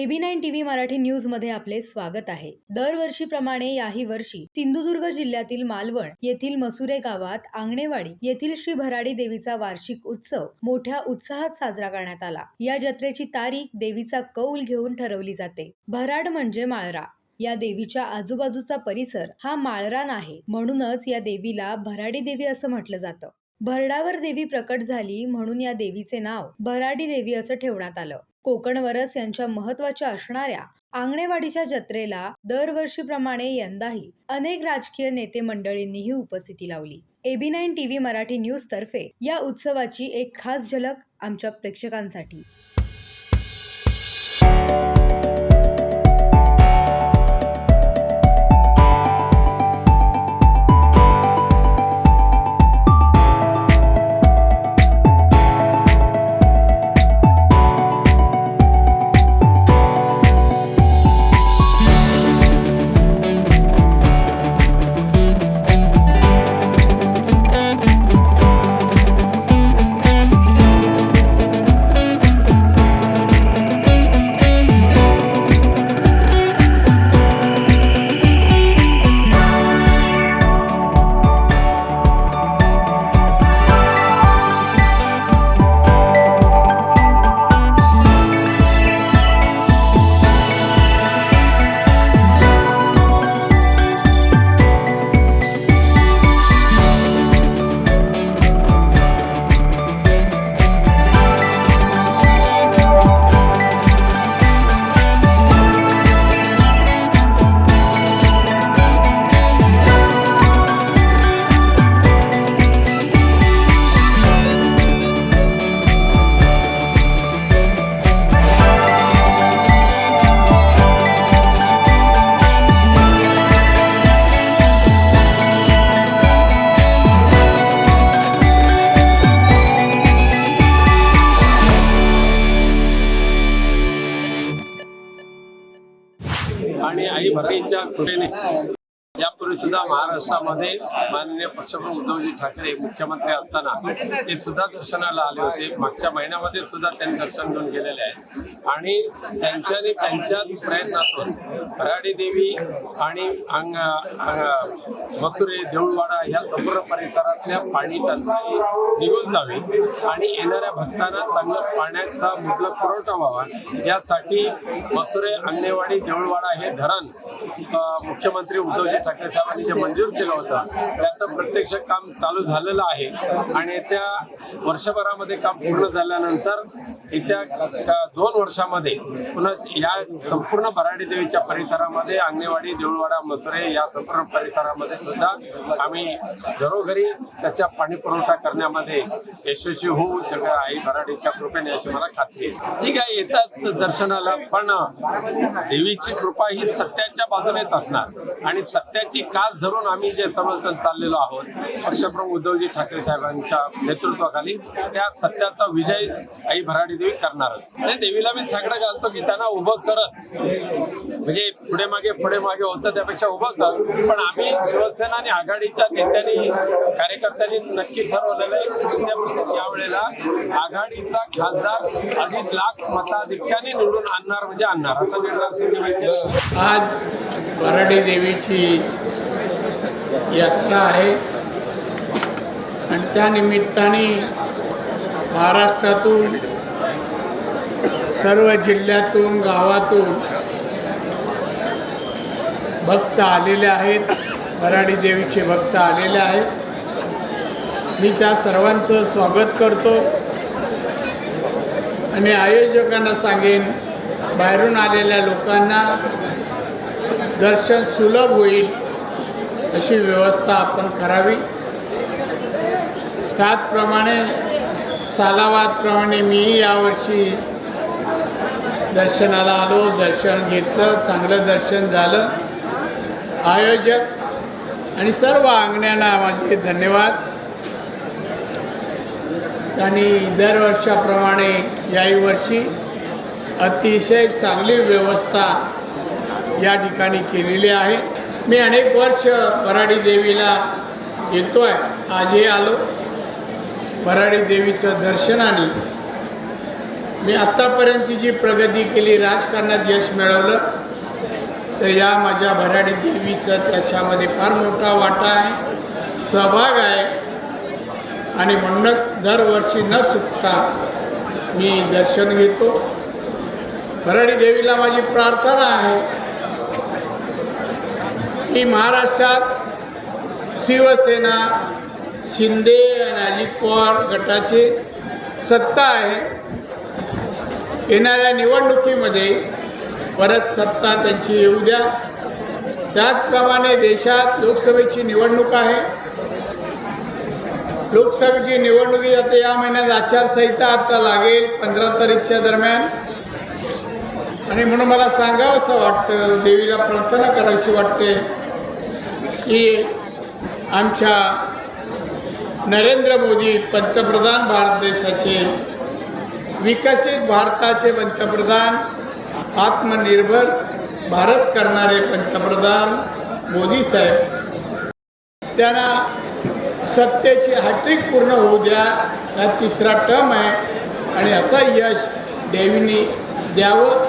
AB nine TV Marathi न्यूजमध्ये आपले स्वागत आहे. दरवर्षीप्रमाणे याही वर्षी सिंधुदुर्ग जिल्ह्यातील मालवण येथील मसुरे गावात आंगणेवाडी येथील श्री भराडी देवीचा वार्षिक उत्सव मोठ्या उत्साहात साजरा करण्यात आला. या जत्रेची तारीख देवीचा कौल घेऊन ठरवली जाते. भराड म्हणजे माळरा. या देवीच्या आजूबाजूचा परिसर हा माळरान आहे म्हणूनच या देवीला भराडी देवी असं म्हटलं जातं. भरडावर देवी प्रकट झाली म्हणून या देवीचे नाव भराडी देवी असं ठेवण्यात आलं. कोकणवरस यांच्या महत्त्वाच्या असणाऱ्या आंगणेवाडीच्या जत्रेला दरवर्षीप्रमाणे यंदाही अनेक राजकीय नेते मंडळींनीही उपस्थिती लावली. AB nine TV Marathi news तर्फे या उत्सवाची एक खास झलक आमच्या प्रेक्षकांसाठी. आई कृतीने यापूर्वी सुद्धा महाराष्ट्रामध्ये माननीय पंतप्रधान उद्धवजी ठाकरे मुख्यमंत्री असताना ते सुद्धा दर्शनाला आले होते. मागच्या महिन्यामध्ये सुद्धा त्यांनी दर्शन घेऊन गेलेले आहेत. आणि त्यांच्यानी त्यांच्या प्रयत्नातून भराडी देवी आणि अंग मसुरे देऊळवाडा या संपूर्ण परिसरातल्या पाणी टंचाई निघून जावी आणि येणाऱ्या भक्तांना चांगलं पाण्याचा मुबलक पुरवठा व्हावा. यासाठी मसुरे अंगणेवाडी देऊळवाडा हे धरण मुख्यमंत्री उद्धवजी ठाकरे साहेबांनी जे मंजूर केलं होतं त्याचं प्रत्यक्ष काम चालू झालेलं आहे. आणि येत्या वर्षभरामध्ये काम पूर्ण झाल्यानंतर येत्या दोन वर्ष वर्षामध्ये. पुन्हा या संपूर्ण भराडी देवीच्या परिसरामध्ये अंगणेवाडी देऊळवाडा मसरे या संपूर्ण परिसरामध्ये सुद्धा आम्ही घरोघरी त्याचा पाणी पुरवठा करण्यामध्ये यशस्वी होऊ सगळ्या आई भराडीच्या कृपेने अशी मला खात्री आहे. ठीक आहे येतात दर्शनाला पण देवीची कृपा ही सत्याच्या बाजूनेच असणार. आणि सत्याची कास धरून आम्ही जे समर्थन चाललेलो आहोत पक्षप्रमुख उद्धवजी ठाकरे साहेबांच्या नेतृत्वाखाली त्या सत्याचा विजय आई भराडी देवी करणारच. आणि देवीला मी सगळं घालतो की त्यांना उभं करत. म्हणजे पुढे मागे पुढे मागे होतं त्यापेक्षा उभं कर. पण आम्ही शिवसेना आणि आघाडीच्या नेत्यांनी कार्यकर्त्यांनी नक्की ठरवलेलं आहे म्हणजे यावेळेला आघाडीचा खासदार अडीच लाख मताधिक्याने निवडून आणणार म्हणजे आणणार. असा निर्णय आज वराडी देवीची यात्रा आहे. आणि त्या निमित्ताने महाराष्ट्रातून सर्व जिल्ह्यातून गावातून भक्त आलेले आहेत. भराडी देवीचे भक्त आलेले आहेत. मी त्या सर्वांचं स्वागत करतो. आणि आयोजकांना सांगेन बाहेरून आलेल्या लोकांना दर्शन सुलभ होईल अशी व्यवस्था आपण करावी. त्याचप्रमाणे सालावादप्रमाणे मीही यावर्षी दर्शनाला आलो दर्शन घेतलं चांगलं दर्शन झालं. आयोजक आणि सर्व अंगण्यांना माझे धन्यवाद. त्यांनी दरवर्षाप्रमाणे याही वर्षी अतिशय चांगली व्यवस्था या ठिकाणी केलेली आहे. मी अनेक वर्ष भराडी देवीला येतो आहे आजही आलो. भराडी देवीचं दर्शनाने मी आत्तापर्यंतची जी प्रगती केली राजकारणात यश मिळवलं तर या माझ्या भराडी देवीचा त्याच्यामध्ये फार मोठा वाटा आहे सहभाग आहे. आणि म्हणूनच दरवर्षी न चुकता मी दर्शन घेतो. भराडी देवीला माझी प्रार्थना आहे की महाराष्ट्रात शिवसेना शिंदे आणि अजित पवार गटाचे सत्ता आहे. येणाऱ्या निवडणुकीमध्ये परत सत्ता त्यांची येऊ द्या. त्याचप्रमाणे देशात लोकसभेची निवडणूक आहे. लोकसभेची निवडणुकी आता या महिन्यात आचारसंहिता आता लागेल पंधरा तारीखच्या दरम्यान. आणि म्हणून मला सांगावं असं वाटतं देवीला प्रार्थना करावीशी वाटते की आमच्या नरेंद्र मोदी पंतप्रधान भारत देशाचे विकसित भारताचे पंतप्रधान आत्मनिर्भर भारत करणारे पंतप्रधान मोदी साहेब. त्यांना सत्तेची हॅट्रिक पूर्ण होऊ द्या हा तिसरा टर्म आहे. आणि असा यश देवीनी द्यावं.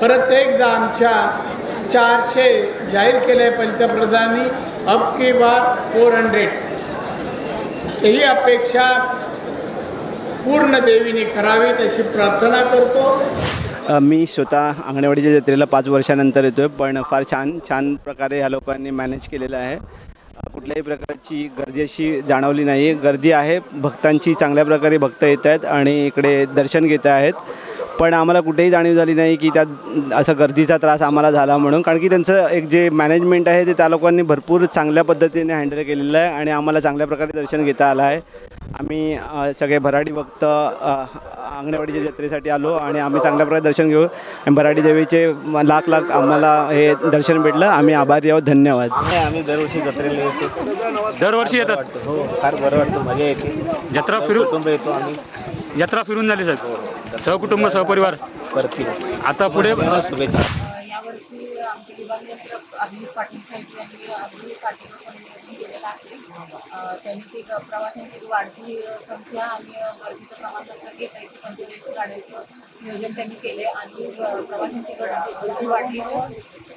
परत एकदा आमच्या चारशे जाहीर केले पंतप्रधानांनी अब की बार फोर हंड्रेड ही अपेक्षा पूर्ण देवीने करावी तशी प्रार्थना करतो. मी स्वतः आंगणेवाडीच्या जत्रेला पाच वर्षानंतर येतो आहे पण फार छान छान प्रकारे ह्या लोकांनी मॅनेज केलेलं आहे. कुठल्याही प्रकारची गर्दी अशी जाणवली नाही गर्दी आहे भक्तांची चांगल्या प्रकारे भक्त येत आहेत आणि इकडे दर्शन घेत आहेत. पण आम्हाला कुठेही जाणीव झाली नाही की त्यात असं गर्दीचा त्रास आम्हाला झाला म्हणून. कारण की त्यांचं एक जे मॅनेजमेंट आहे ते त्या लोकांनी भरपूर चांगल्या पद्धतीने हँडल केलेलं आहे आणि आम्हाला चांगल्या प्रकारे दर्शन घेता आलं आहे. आम्ही सगळे भराडी भक्त अंगणवाडीच्या जत्रेसाठी आलो आणि आम्ही चांगल्या प्रकारे दर्शन घेऊ आणि भराडी देवीचे लाख लाख आम्हाला हे दर्शन भेटलं. आम्ही आभारी आहोत. धन्यवाद. आम्ही दरवर्षी जत्रेला येतो. दरवर्षी येतात? हो फार बरं वाटतं. मजा येते. जत्रा फिरून कुटुंब येतो आम्ही. यात्रा फिरून झाली साहेब सहकुटुंब सहपरिवार. आता पुढे शुभेच्छा यावर्षी आमच्या विभागीय अभिजित पाटील साहेब यांनी अभिजित पाटील नियोजन केलेलं आहे त्यांनी ती ग- प्रवाशांची वाढती संख्या आणि अं, गर्दीचं प्रमाण लक्षात घेता येते पंचेचाळीस गाड्यांचं नियोजन त्यांनी केले आणि प्रवाशांची गर्दी वाढली.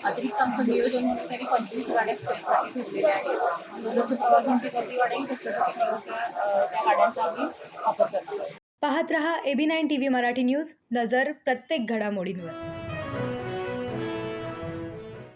अतिरिक्त आमचं नियोजन त्यांनी पंचवीस गाड्या स्पेअरसाठी ठेवलेल्या आहेत जसं प्रवाशांची गर्दी वाढेल तसं त्या गाड्यांचा आम्ही वापर करतो पाहत रहा AB nine T V Marathi news नजर प्रत्येक घडामोडींवर.